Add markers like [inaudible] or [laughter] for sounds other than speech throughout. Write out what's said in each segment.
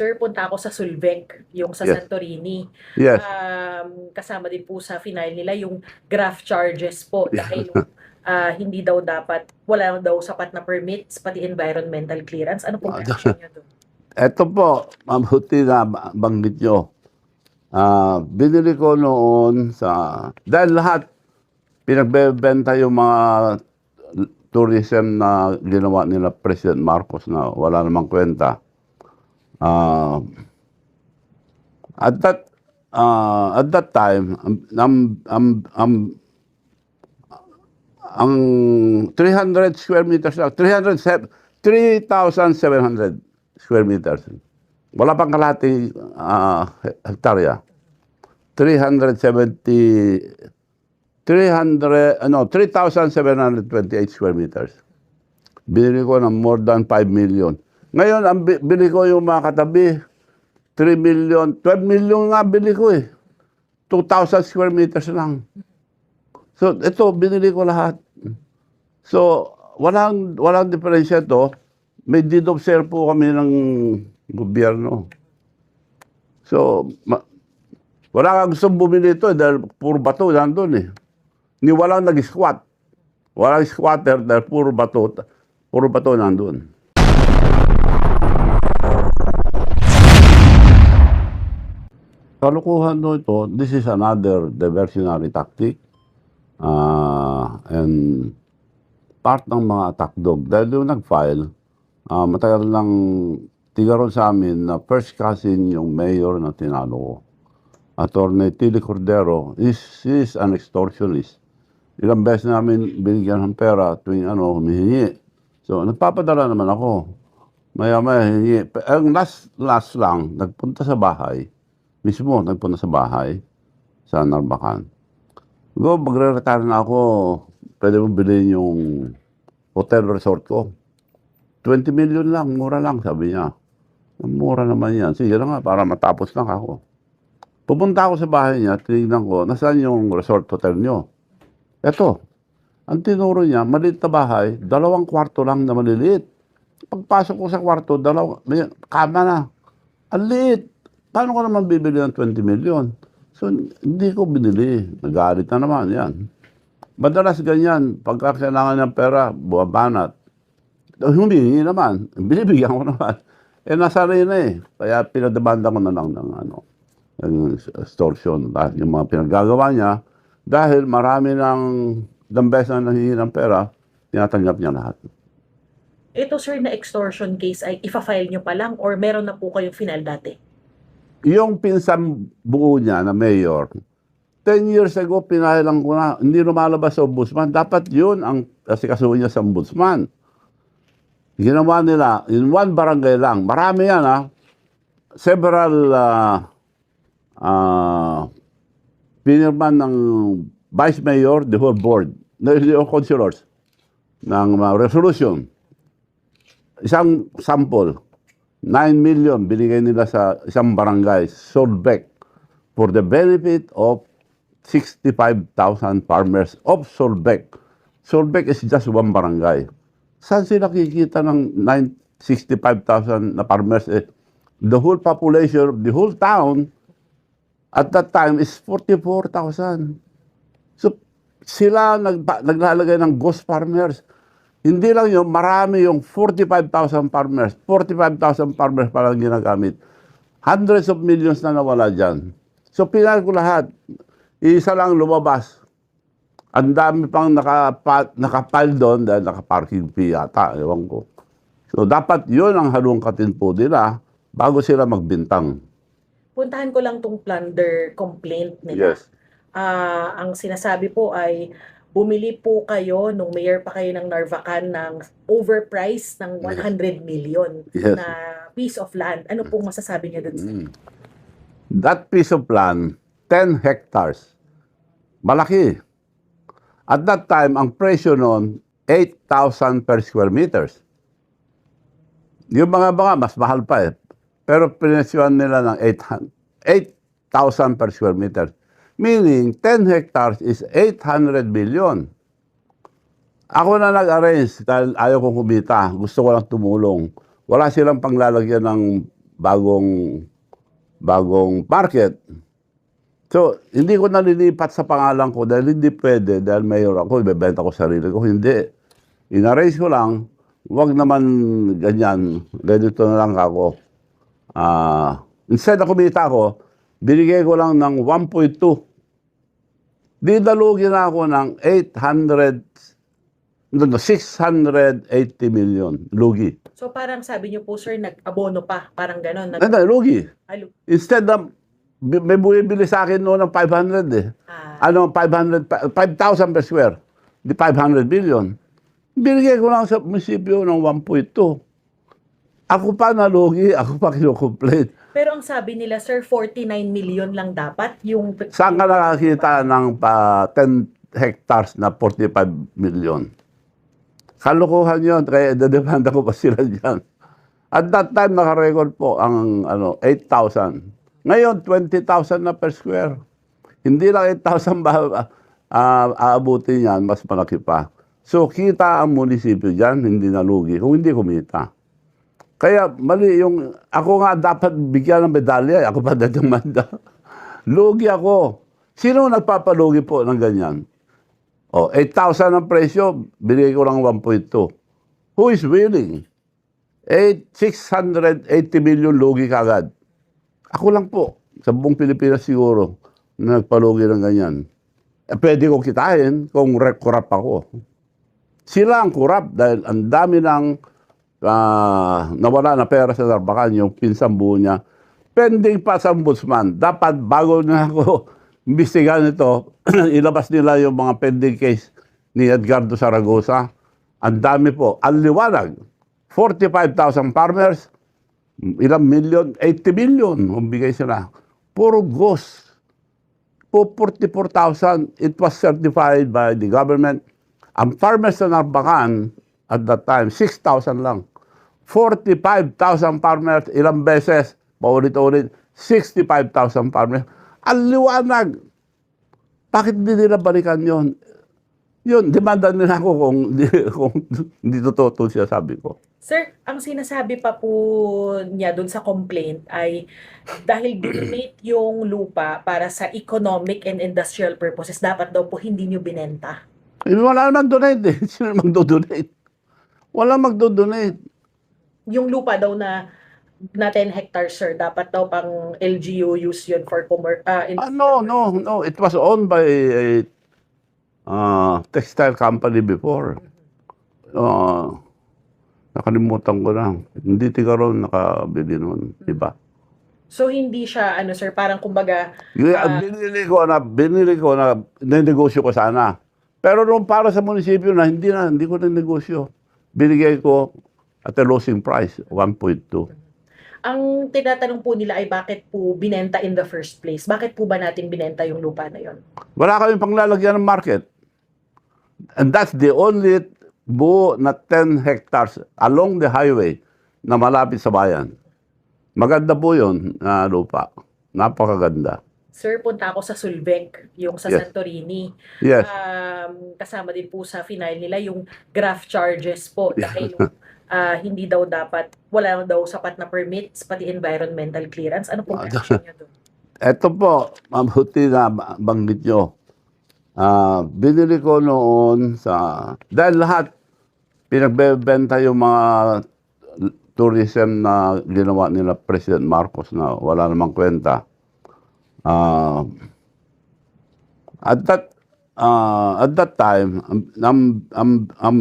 Sir, punta ako sa Sulvec, yung sa Yes. Santorini. Yes. Um, kasama din po sa final nila yung graft charges po dahil ah, hindi daw dapat, wala daw sapat na permits, pati environmental clearance. Ano pong Ah, reaction [laughs] niyo doon? Ito po, mabuti na ba- banggit nyo. Ah, binili ko noon sa... Dahil lahat, pinagbebenta yung mga tourism na ginawa nila President Marcos na wala namang kwenta. Ah, at that ah, at that time, ang ang ang ang 300 square meters lang, 300 3,700 square meters. Wala pang kalahati ah, hektarya. 370 300 ano 3,728 square meters. Binili ko ng more than 5 million. Ngayon, ang bi- bili ko yung mga katabi, 3 million, 12 million nga bili ko eh. 2,000 square meters lang. So, ito, binili ko lahat. So, walang, walang diferensya to. May deed of sale po kami ng gobyerno. So, ma- wala kang gustong bumili ito eh, dahil puro bato nandun eh. Ni walang nag-squat. Walang squatter dahil puro bato, puro bato nandun. Kalukuhan no ito, this is another diversionary tactic. Ah, and part ng mga attack dog. Dahil yung nag-file, ah, matagal lang tigaron sa amin na first cousin yung mayor na tinalo ko. Attorney Tilly Cordero is, is an extortionist. Ilang beses namin binigyan ng pera tuwing ano, humihingi. So, nagpapadala naman ako. Maya-maya hingi. Pe- Ang last, last lang, nagpunta sa bahay. Mismo, nagpunta sa bahay sa Narbacan. Go, magre-retire na ako. Pwede mo bilhin yung hotel resort ko. 20 million lang, mura lang, sabi niya. Mura naman yan. Sige na nga, para matapos lang ako. Pupunta ako sa bahay niya, tinignan ko, nasaan yung resort hotel niyo? Eto, ang tinuro niya, maliit na bahay, dalawang kwarto lang na maliliit. Pagpasok ko sa kwarto, dalawang, may kama na. Ang liit. Paano ko naman bibili ng 20 million? So, hindi ko binili. Nagalit na naman yan. Madalas ganyan, pagka kailangan ng pera, buwabanat. Humingi naman, [laughs] binibigyan ko naman. Eh, nasa rin na eh. Kaya pinadebanda ko na lang ng ano, yung extortion, lahat yung mga pinagagawa niya. Dahil marami ng beses na nanghingi ng pera, tinatanggap niya lahat. Ito sir na extortion case ay ifa-file nyo pa lang or meron na po kayong final dati? Yung pinsan buo niya na mayor, 10 years ago, pinahilang ko na, hindi lumalabas sa ombudsman. Dapat yun ang asikasuhin niya sa ombudsman. Ginawa nila, in one barangay lang, marami yan ha, several uh, uh, pinirman ng vice mayor, the whole board, the, councilors, ng uh, resolution. Isang sample, 9 million binigay nila sa isang barangay, Solbec, for the benefit of 65,000 farmers of Solbec. Solbec is just one barangay. Saan sila kikita ng 9 65,000 na farmers? Eh, the whole population of the whole town at that time is 44,000. So, sila nagpa- naglalagay ng ghost farmers. Hindi lang yun, marami yung 45,000 farmers. 45,000 farmers palang ginagamit. Hundreds of millions na nawala dyan. So, pinal ko lahat. Isa lang lumabas. Ang dami pang nakapa, nakapile doon dahil nakaparking fee yata. Ewan ko. So, dapat yun ang halungkatin po nila bago sila magbintang. Puntahan ko lang tong plunder complaint nila. Yes. Ah, ang sinasabi po ay bumili po kayo nung mayor pa kayo ng Narvacan ng overpriced ng 100 million Yes. na piece of land. Ano pong masasabi niyo sir? Mm. That piece of land, 10 hectares. Malaki. At that time, ang presyo noon, 8,000 per square meters. Yung mga mga, mas mahal pa eh. Pero pinesyohan nila ng 800 8,000 per square meter. Meaning, 10 hectares is 800 million. Ako na nag-arrange dahil ayaw kong kumita. Gusto ko lang tumulong. Wala silang panglalagyan ng bagong bagong market. So, hindi ko nalilipat sa pangalan ko dahil hindi pwede dahil mayor ako, ibebenta ko sarili ko. Hindi. Inarrange ko lang, wag naman ganyan, ganito na lang ako. Ah, instead na kumita ako, binigay ko lang ng 1.2. Di nalugi na ako ng 800, no, no, 680 million. Lugi. So parang sabi niyo po sir, nag-abono pa, parang gano'n. Nag- Hindi, lugi. Alo- Instead bi- may bumibili sa akin noon ng 500 eh. ah, Ano, 500, pa- 5,000 per square. Di 500 billion. Binigay ko lang sa munisipyo ng 1.2. Ako pa nalugi, ako pa kinocomplain. Pero ang sabi nila sir, 49 million lang dapat yung Saan ka nakakita ng pa 10 hectares na 45 million? Kalokohan yun, kaya dademanda ko pa sila dyan. At that time, nakarecord po ang ano, 8,000. Ngayon, 20,000 na per square. Hindi lang 8,000 ba ah, aabutin yan, mas malaki pa. So, kita ang munisipyo dyan, hindi nalugi, kung hindi kumita. Kaya mali yung, ako nga dapat bigyan ng medalya, ako pa dadamanda. [laughs] Lugi ako. Sino nagpapalugi po ng ganyan? O, 8,000 ang presyo, binigay ko lang 1.2. Who is willing? 8, 680 million lugi kagad. Ako lang po, sa buong Pilipinas siguro, na nagpalugi ng ganyan. Eh, pwede ko kitain kung re- corrupt ako. Sila ang corrupt dahil ang dami ng ah, nawala na pera sa Narbacan, yung pinsang buo niya. Pending pa sa ombudsman. Dapat bago na ako imbestigahan ito, [clears throat] ilabas nila yung mga pending case ni Edgardo Saragosa. Ang dami po. Ang liwanag. 45,000 farmers, ilang million, 80 million, umbigay sila. Puro ghost. Po 44,000, it was certified by the government. Ang farmers sa Narbacan, at that time, 6,000 lang. 45,000 farmers, ilang beses, paulit-ulit, 65,000 farmers. Ang liwanag. Bakit hindi nila balikan yon? Yun, demanda nila ako kung, [laughs] kung hindi totoo itong sinasabi ko. Sir, ang sinasabi pa po niya doon sa complaint ay dahil donate yung lupa para sa economic and industrial purposes, dapat daw po hindi niyo binenta. Eh, wala naman donate eh. [laughs] Sino magdo-donate? Wala magdo-donate. Yung lupa daw na na 10 hectares, sir, dapat daw pang LGU use yun for commer ah, in- Ah, no, no, no. It was owned by a uh, textile company before. Uh, nakalimutan ko na. Hindi tiga ron nakabili nun. Diba? So hindi siya ano sir, parang kumbaga Yung, Ah. binili ko na, binili ko na, negosyo ko sana. Pero nung para sa munisipyo na, hindi na, hindi ko na negosyo. Binigay ko at a losing price, 1.2. ang tinatanong po nila ay bakit po binenta in the first place? Bakit po ba natin binenta yung lupa na yon? Wala kami panglalagyan ng market. And that's the only buo na 10 hectares along the highway na malapit sa bayan. Maganda po yun na lupa. Napakaganda. Sir, punta ako sa Sulbec, yung sa Yes. Santorini. Yes. Um, kasama din po sa final nila yung graft charges po dahil ah, hindi daw dapat, wala daw sapat na permits, pati environmental clearance. Ano po Ah, reaction [laughs] niyo doon? Ito po, mabuti na ba- banggit nyo. Ah, binili ko noon sa... Dahil lahat, pinagbebenta yung mga tourism na ginawa nila President Marcos na wala namang kwenta. Ah, at that ah, at that time, ang ang ang ang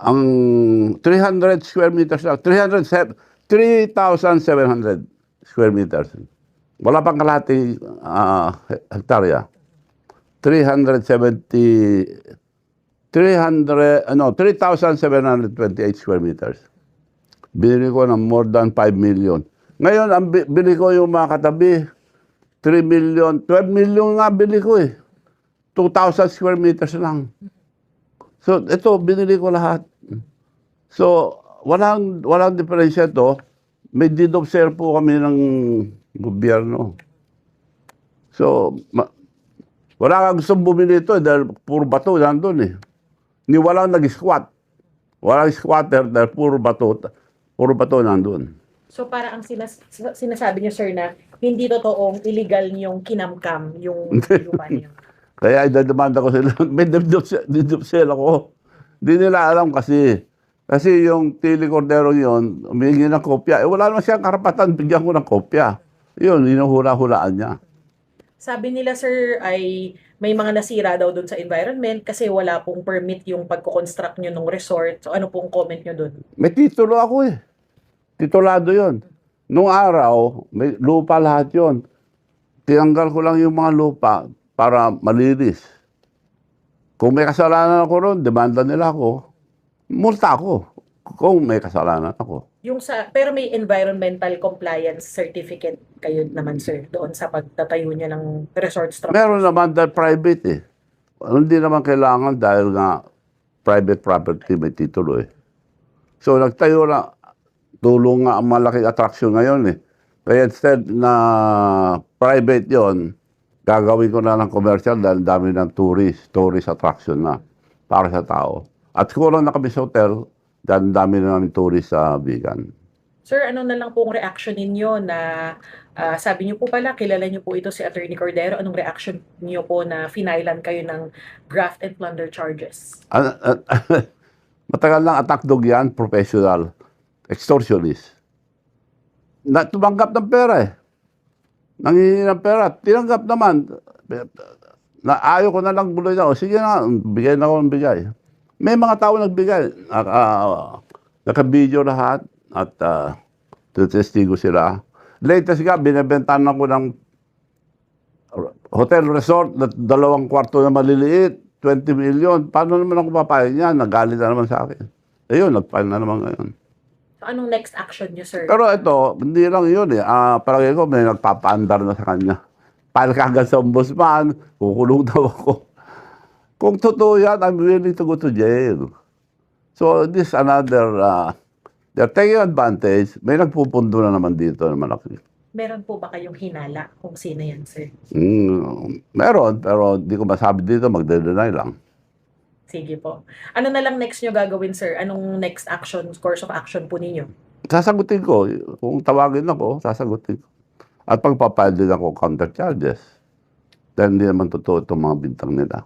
300 square meters lang, 300 se- 3,700 square meters. Wala pang kalahati ah, hektarya. 370 300 ano 3,728 square meters. Binili ko ng more than 5 million. Ngayon, ang bi- bili ko yung mga katabi, 3 million, 12 million nga bili ko eh. 2,000 square meters lang. So, ito, binili ko lahat. So, walang, walang diferensya to. May deed of sale po kami ng gobyerno. So, ma- wala kang gustong bumili ito eh, dahil puro bato nandun eh. Ni walang nag-squat. Walang squatter dahil puro bato. Puro bato nandun. So para ang sinas- sinasabi niyo sir na hindi totoong illegal yung kinamkam yung lupa niyo. [laughs] Kaya idademanda ko sila. [laughs] May dibdib dibdib sila ko. Hindi nila alam kasi. Kasi yung Tili Cordero yon humingi ng kopya. Eh, wala naman siyang karapatan. Bigyan ko ng kopya. Yun, hinuhula-hulaan niya. Sabi nila sir ay may mga nasira daw doon sa environment kasi wala pong permit yung pagko-construct niyo ng resort. So ano pong comment niyo doon? May titulo ako eh. Titulado yon. Nung araw, may lupa lahat yon. Tinanggal ko lang yung mga lupa para malinis. Kung may kasalanan ako ron, demanda nila ako. Multa ako kung may kasalanan ako. Yung sa pero may environmental compliance certificate kayo naman sir doon sa pagtatayo niya ng resort structure. Meron naman dahil private eh. Hindi naman kailangan dahil nga private property may titulo eh. So nagtayo na, tulong nga ang malaking attraction ngayon eh. Kaya instead na private yon gagawin ko na ng commercial dahil dami ng tourist, tourist attraction na para sa tao. At kulang na kami sa hotel dahil dami na namin tourist sa Bigan. Sir, ano na lang pong reaction ninyo na ah, sabi niyo po pala kilala niyo po ito si Attorney Cordero. Anong reaction niyo po na finailan kayo ng graft and plunder charges? An- an- [laughs] Matagal lang attack dog yan, professional, extortionist. Na, tumanggap ng pera eh. Nangihingi ng pera, tinanggap naman. Na, ayaw ko na lang buloy na, o sige na, bigay na ako ng bigay. May mga tao nagbigay. Naka, naka-video lahat at uh, tutestigo sila. Latest nga, binibentahan ako ng hotel resort na dalawang kwarto na maliliit, 20 million. Paano naman ako papayag niyan? Nagalit na naman sa akin. Ayun, nag-file na naman ngayon. So, anong next action niyo, sir? Pero ito, hindi lang yun eh. Ah, parang ko, may nagpapaandar na sa kanya. File ka agad sa ombudsman, kukulong daw ako. Kung totoo yan, I'm willing to go to jail. So this another, uh, they're taking advantage. May nagpupundo na naman dito na malaki. Meron po ba kayong hinala kung sino yan, sir? Mm, meron, pero di ko masabi dito, magde-deny lang. Sige po. Ano na lang next niyo gagawin, sir? Anong next action, course of action po ninyo? Sasagutin ko. Kung tawagin ako, sasagutin ko. At pagpapile din ako counter charges. Dahil hindi naman totoo itong mga bintang nila.